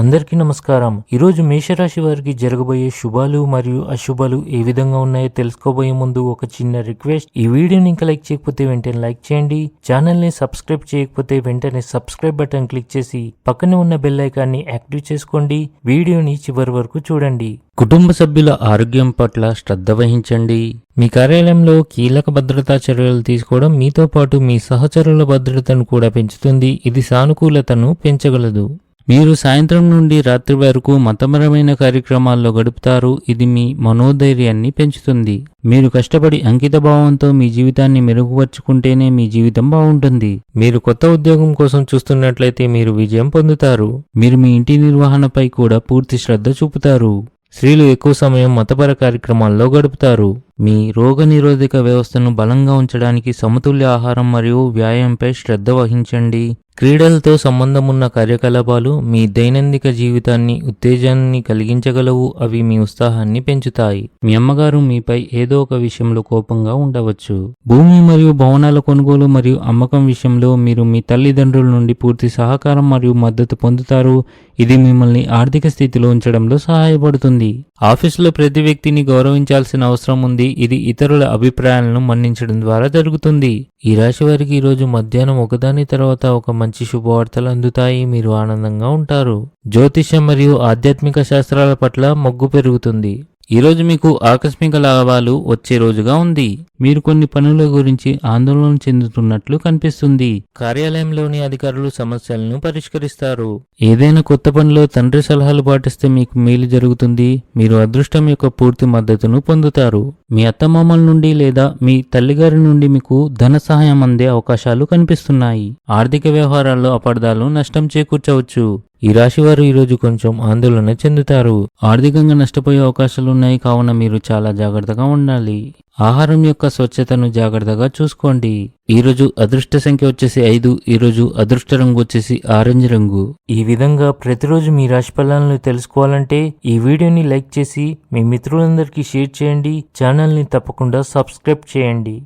అందరికీ నమస్కారం. ఈరోజు మేషరాశి వారికి జరగబోయే శుభాలు మరియు అశుభాలు ఏ విధంగా ఉన్నాయో తెలుసుకోబోయే ముందు ఒక చిన్న రిక్వెస్ట్. ఈ వీడియోని ఇంకా లైక్ చేయకపోతే వెంటనే లైక్ చేయండి. ఛానల్ని సబ్స్క్రైబ్ చేయకపోతే వెంటనే సబ్స్క్రైబ్ బటన్ క్లిక్ చేసి పక్కనే ఉన్న బెల్ ఐకాన్ని యాక్టివ్ చేసుకోండి. వీడియోని చివరి వరకు చూడండి. కుటుంబ సభ్యుల ఆరోగ్యం పట్ల శ్రద్ధ వహించండి. మీ కార్యాలయంలో కీలక భద్రతా చర్యలు తీసుకోవడం మీతో పాటు మీ సహచరుల భద్రతను కూడా పెంచుతుంది. ఇది సానుకూలతను పెంచగలదు. మీరు సాయంత్రం నుండి రాత్రి వరకు మతపరమైన కార్యక్రమాల్లో గడుపుతారు. ఇది మీ మనోధైర్యాన్ని పెంచుతుంది. మీరు కష్టపడి అంకిత భావంతో మీ జీవితాన్ని మెరుగుపరుచుకుంటేనే మీ జీవితం బాగుంటుంది. మీరు కొత్త ఉద్యోగం కోసం చూస్తున్నట్లయితే మీరు విజయం పొందుతారు. మీరు మీ ఇంటి నిర్వహణపై కూడా పూర్తి శ్రద్ధ చూపుతారు. స్త్రీలు ఎక్కువ సమయం మతపర కార్యక్రమాల్లో గడుపుతారు. మీ రోగనిరోధక వ్యవస్థను బలంగా ఉంచడానికి సమతుల్య ఆహారం మరియు వ్యాయామంపై శ్రద్ధ వహించండి. క్రీడలతో సంబంధం ఉన్న కార్యకలాపాలు మీ దైనందిక జీవితాన్ని ఉత్తేజాన్ని కలిగించగలవు. అవి మీ ఉత్సాహాన్ని పెంచుతాయి. మీ అమ్మగారు మీపై ఏదో ఒక విషయంలో కోపంగా ఉండవచ్చు. భూమి మరియు భవనాల కొనుగోలు మరియు అమ్మకం విషయంలో మీరు మీ తల్లిదండ్రుల నుండి పూర్తి సహకారం మరియు మద్దతు పొందుతారు. ఇది మిమ్మల్ని ఆర్థిక స్థితిలో ఉంచడంలో సహాయపడుతుంది. ఆఫీసులో ప్రతి వ్యక్తిని గౌరవించాల్సిన అవసరం ఉంది. ఇది ఇతరుల అభిప్రాయాలను మన్నించడం ద్వారా జరుగుతుంది. ఈ రాశి వారికి ఈరోజు మధ్యాహ్నం ఒకదాని తర్వాత ఒక మంచి శుభవార్తలు అందుతాయి. మీరు ఆనందంగా ఉంటారు. జ్యోతిష్యం మరియు ఆధ్యాత్మిక శాస్త్రాల పట్ల మొగ్గు పెరుగుతుంది. ఈరోజు మీకు ఆకస్మిక లాభాలు వచ్చే రోజుగా ఉంది. మీరు కొన్ని పనుల గురించి ఆందోళన చెందుతున్నట్లు కనిపిస్తుంది. కార్యాలయంలోని అధికారులు సమస్యలను పరిష్కరిస్తారు. ఏదైనా కొత్త పనిలో తండ్రి సలహాలు పాటిస్తే మీకు మేలు జరుగుతుంది. మీరు అదృష్టం యొక్క పూర్తి మద్దతును పొందుతారు. మీ అత్తమామల నుండి లేదా మీ తల్లిగారి నుండి మీకు ధన సహాయం అందే అవకాశాలు కనిపిస్తున్నాయి. ఆర్థిక వ్యవహారాల్లో అపార్థాలు నష్టం చేకూర్చవచ్చు. ఈ రాశి వారు ఈరోజు కొంచెం ఆందోళన చెందుతారు. ఆర్థికంగా నష్టపోయే అవకాశాలు ఉన్నాయి కావున మీరు చాలా జాగ్రత్తగా ఉండాలి. ఆహారం యొక్క స్వచ్ఛతను జాగ్రత్తగా చూసుకోండి. ఈరోజు అదృష్ట సంఖ్య వచ్చేసి ఐదు ఈరోజు అదృష్ట రంగు వచ్చేసి ఆరెంజ్ రంగు. ఈ విధంగా ప్రతిరోజు మీ రాశి ఫలాలను తెలుసుకోవాలంటే ఈ వీడియోని లైక్ చేసి మీ మిత్రులందరికీ షేర్ చేయండి. ఛానల్ని తప్పకుండా సబ్స్క్రైబ్ చేయండి.